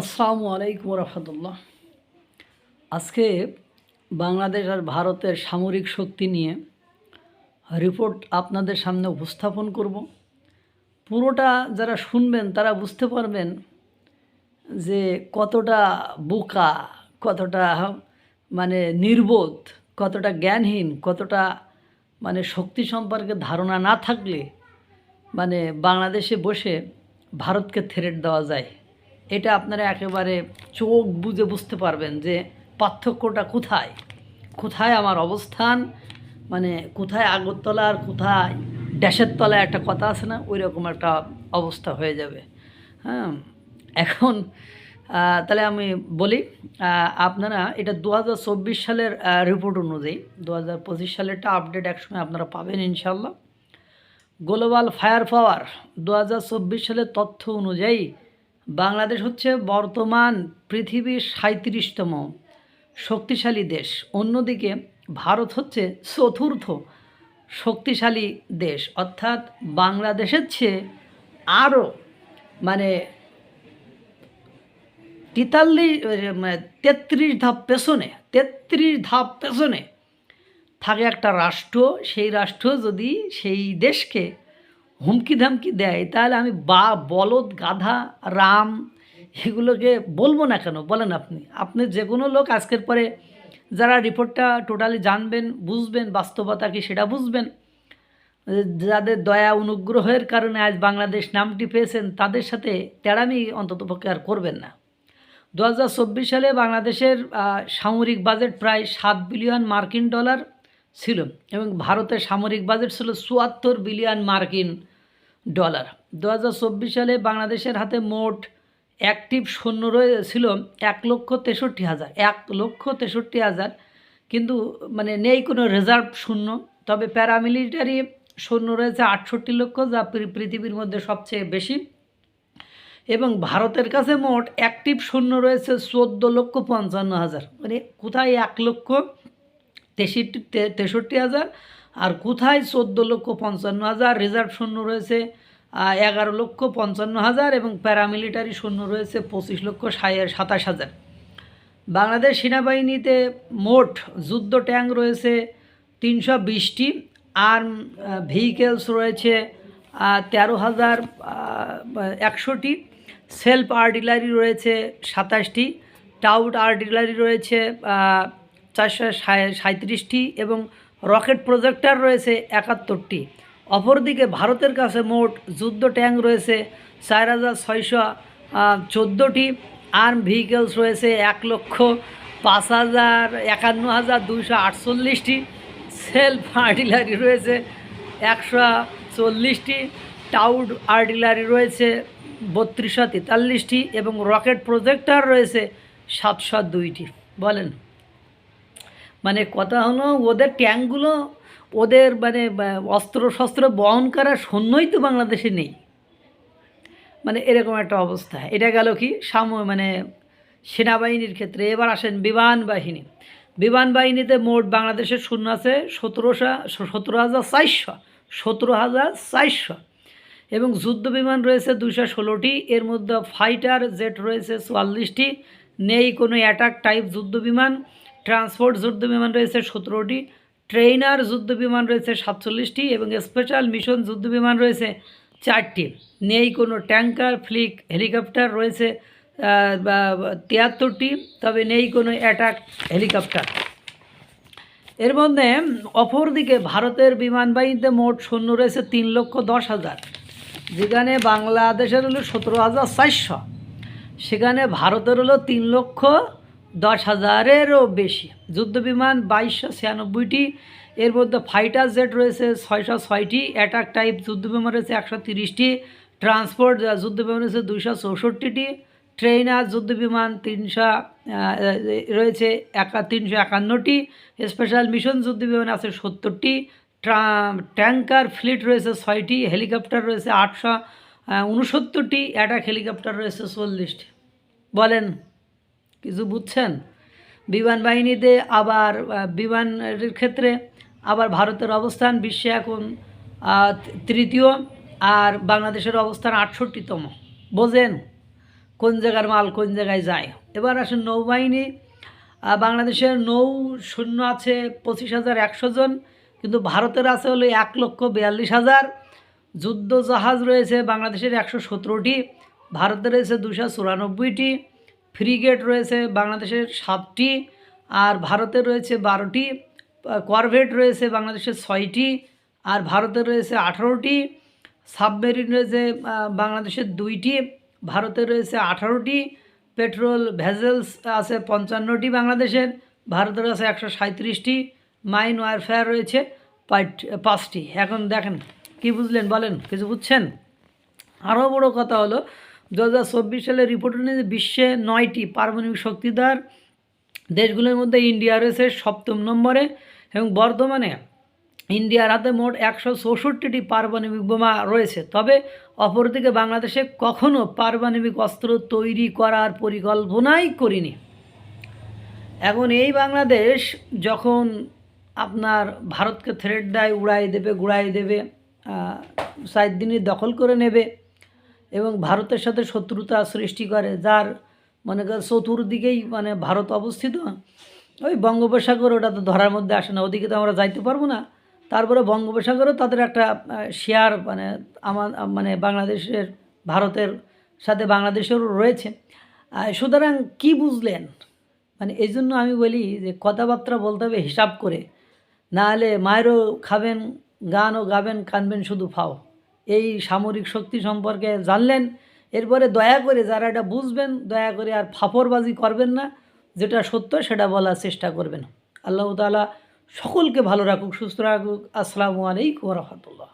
আসসালামু আলাইকুম রহমতুল্লাহ আজকে বাংলাদেশ আর ভারতের সামরিক শক্তি নিয়ে রিপোর্ট আপনাদের সামনে উপস্থাপন করব। পুরোটা যারা শুনবেন, তারা বুঝতে পারবেন যে কতটা বোকা, কতটা মানে নির্বোধ, কতটা জ্ঞানহীন, কতটা মানে শক্তি সম্পর্কে ধারণা না থাকলে মানে বাংলাদেশে বসে ভারতকে থ্রেট দেওয়া যায়। এটা আপনারা একেবারে চোখ বুঝে বুঝতে পারবেন যে পার্থক্যটা কোথায়? কোথায় আমার অবস্থান? মানে কোথায় আগরতলা আর কোথায় ড্যাশের তলায় একটা কথা আছে না? ওই রকম একটা অবস্থা হয়ে যাবে। হ্যাঁ? এখন তাহলে আমি বলি আপনারা এটা দু হাজার চব্বিশ সালের রিপোর্ট অনুযায়ী দু হাজার পঁচিশ সালেরটা আপডেট একসময় আপনারা পাবেন ইনশাল্লাহ গ্লোবাল ফায়ার পাওয়ার দু হাজার চব্বিশ সালের তথ্য অনুযায়ী বাংলাদেশ হচ্ছে বর্তমান পৃথিবীর সাঁত্রিশতম শক্তিশালী দেশ। অন্যদিকে ভারত হচ্ছে চতুর্থ শক্তিশালী দেশ। অর্থাৎ বাংলাদেশের চেয়ে আরও মানে তেতাল্লিশ মানে তেত্রিশ ধাপ পেছনে, তেত্রিশ ধাপ পেছনে থাকে একটা রাষ্ট্র। সেই রাষ্ট্র যদি সেই দেশকে হুমকি ধামকি দেয়, তাহলে আমি বা, বলদ, গাধা, রাম এগুলোকে বলব না কেন? বলেন আপনি। আপনি যে কোনো লোক আজকের পরে যারা রিপোর্টটা টোটালি জানবেন, বুঝবেন, বাস্তবতা কি সেটা বুঝবেন। যাদের দয়া অনুগ্রহের কারণে আজ বাংলাদেশ নামটি পেয়েছেন, তাদের সাথে তেড়ামি অন্ততপক্ষে আর করবেন না। দু হাজার চব্বিশ সালে বাংলাদেশের সামরিক বাজেট প্রায় সাত বিলিয়ন মার্কিন ডলার ছিল। এবং ভারতের সামরিক বাজেট ছিল চুয়াত্তর বিলিয়ন মার্কিন ডলার। দু হাজার চব্বিশ সালে বাংলাদেশের হাতে মোট অ্যাক্টিভ সৈন্য ছিল এক লক্ষ তেষট্টি হাজার। এক লক্ষ তেষট্টি হাজার কিন্তু মানে নেই কোনো রেজার্ভ শূন্য তবে প্যারামিলিটারি সৈন্য রয়েছে আটষট্টি লক্ষ, যা পৃথিবীর মধ্যে সবচেয়ে বেশি। এবং ভারতের কাছে মোট অ্যাক্টিভ সৈন্য রয়েছে চোদ্দ লক্ষ পঞ্চান্ন হাজার। মানে কোথায় এক লক্ষ? তেষট্টি তেষট্টি হাজার। আর কোথায়? চোদ্দ লক্ষ পঞ্চান্ন হাজার। রিজার্ভ শূন্য রয়েছে এগারো লক্ষ পঞ্চান্ন হাজার এবং প্যারামিলিটারি শূন্য রয়েছে পঁচিশ লক্ষ সাতাশ হাজার। বাংলাদেশ সেনাবাহিনীতে মোট যুদ্ধ ট্যাঙ্ক রয়েছে তিনশো বিশটি। আর্ম ভেহিকেলস রয়েছে তেরো হাজার একশোটি। সেলফ আর্টিলারি রয়েছে সাতাশটি। টাউট আর্টিলারি রয়েছে চারশো সাঁত্রিশটি এবং রকেট প্রজেক্টর রয়েছে একাত্তরটি। অপরদিকে ভারতের কাছে মোট যুদ্ধ ট্যাঙ্ক রয়েছে চার হাজার ছয়শো চোদ্দোটি। আর্ম ভেহিকেলস রয়েছে এক লক্ষ পাঁচ হাজার একান্ন হাজার দুইশো আটচল্লিশটি। সেলফ আর্টিলারি রয়েছে একশো চল্লিশটি। টাউড আর্টিলারি রয়েছে বত্রিশশো তেতাল্লিশটি এবং রকেট প্রজেক্টর রয়েছে সাতশো দুইটি। বলেন। মানে কথা হলো ওদের ট্যাঙ্কগুলো ওদের মানে অস্ত্র শস্ত্র বহন করার সৈন্যই তো বাংলাদেশে নেই। মানে এরকম একটা অবস্থা। এটা গেল কি? সাম মানে সেনাবাহিনীর ক্ষেত্রে। এবার আসেন বিমান বাহিনী। বিমান বাহিনীতে মোট বাংলাদেশের শূন্য আছে সতেরোশো, সতেরো হাজার চারশো, সতেরো হাজার চারশো। এবং যুদ্ধ বিমান রয়েছে দুশো ষোলোটি। এর মধ্যে ফাইটার জেট রয়েছে চুয়াল্লিশটি। নেই কোনো অ্যাটাক টাইপ যুদ্ধ বিমান। ট্রান্সপোর্ট যুদ্ধ বিমান রয়েছে সতেরোটি, ট্রেইনার যুদ্ধ বিমান রয়েছে সাতচল্লিশটি এবং স্পেশাল মিশন যুদ্ধ বিমান রয়েছে চারটি। নেই কোনো ট্যাঙ্কার, ফ্লিক, হেলিকপ্টার রয়েছে তিয়াত্তরটি, তবে নেই কোনো অ্যাটাক হেলিকপ্টার। এর মধ্যে অপরদিকে ভারতের বিমান বাহিনীতে মোট সৈন্য রয়েছে তিন লক্ষ দশ হাজার। যেখানে বাংলাদেশের হলো সতেরো হাজার চারশো। সেখানে ভারতের হলো তিন লক্ষ দশ হাজারেরও বেশি। যুদ্ধ বিমান বাইশশো ছিয়ানব্বইটি, এর মধ্যে ফাইটার জেট রয়েছে ছয়শো ছয়টি, অ্যাটাক টাইপ যুদ্ধ বিমান রয়েছে একশো তিরিশটি, ট্রান্সপোর্ট যুদ্ধ বিমান রয়েছে দুইশো চৌষট্টিটি ট্রেনার যুদ্ধ বিমান তিনশো রয়েছে একা, তিনশো একান্নটি, স্পেশাল মিশন যুদ্ধ বিমান আছে সত্তরটি ট্যাঙ্কার ফ্লিট রয়েছে ছয়টি, হেলিকপ্টার রয়েছে আটশো উনসত্তরটি, অ্যাটাক হেলিকপ্টার রয়েছে চল্লিশটি। বলেন কিছু বুঝছেন? বিমান বাহিনীতে আবার বিমানের ক্ষেত্রে আবার ভারতের অবস্থান বিশ্বে এখন তৃতীয় আর বাংলাদেশের অবস্থান আটষট্টিতম। বোঝেন কোন জায়গার মাল কোন জায়গায় যায়। এবার আসেন নৌবাহিনী। বাংলাদেশের নৌ শূন্য আছে পঁচিশ হাজার একশো জন, কিন্তু ভারতের আছে হলো এক লক্ষ বিয়াল্লিশ হাজার। যুদ্ধ জাহাজ রয়েছে বাংলাদেশের একশো সতেরোটি ভারতে রয়েছে দুশো চুরানব্বইটি। ফ্রিগেট রয়েছে বাংলাদেশের সাতটি, আর ভারতে রয়েছে বারোটি, করভেট রয়েছে বাংলাদেশের ছয়টি, আর ভারতে রয়েছে আঠারোটি, সাবমেরিন রয়েছে বাংলাদেশের দুইটি, ভারতে রয়েছে আঠারোটি, পেট্রোল ভেজেলস আছে পঞ্চান্নটি বাংলাদেশের ভারতের আছে একশো সাঁত্রিশটি মাইন ওয়ারফেয়ার রয়েছে পাঁচ- পাঁচটি। এখন দেখেন, কি বুঝলেন বলেন, কিছু বুঝছেন? আরও বড় কথা হলো দু হাজার চব্বিশ সালের রিপোর্ট অনুযায়ী বিশ্বে নয়টি পারমাণবিক শক্তিধর দেশগুলোর মধ্যে ইন্ডিয়া রয়েছে সপ্তম নম্বরে এবং বর্তমানে ইন্ডিয়ার হাতে মোট একশো চৌষট্টিটি পারমাণবিক বোমা রয়েছে। তবে অপরদিকে বাংলাদেশে কখনো পারমাণবিক অস্ত্র তৈরি করার পরিকল্পনাই করিনি। এখন এই বাংলাদেশ যখন আপনার ভারতকে থ্রেট দেয়, উড়াই দেবে, গুড়াই দেবে সাত দিনই দখল করে নেবে এবং ভারতের সাথে শত্রুতা সৃষ্টি করে, যার মনে কর চতুর্দিকেই মানে ভারত অবস্থিত। ওই বঙ্গোপসাগর ওটা তো ধরার মধ্যে আসে না, ওদিকে তো আমরা যাইতে পারব না। তারপরে বঙ্গোপসাগরও তাদের একটা শেয়ার মানে আমার মানে বাংলাদেশের, ভারতের সাথে বাংলাদেশেরও রয়েছে। সুতরাং কি বুঝলেন? মানে এই জন্য আমি বলি যে কথাবার্তা বলতে হবে হিসাব করে। না হলে মায়েরও খাবেন, গানও গাবেন, কানবেন, শুধু ফাও। এই সামরিক শক্তি সম্পর্কে জানলেন। এরপরে দয়া করে যারা এটা বুঝবেন, দয়া করে আর ফাফরবাজি করবেন না। যেটা সত্য, সেটা বলার চেষ্টা করবেন। আল্লাহ তালা সকলকে ভালো রাখুক, সুস্থ রাখুক। আসসালামু আলাইকুম রহমতুল্লাহ।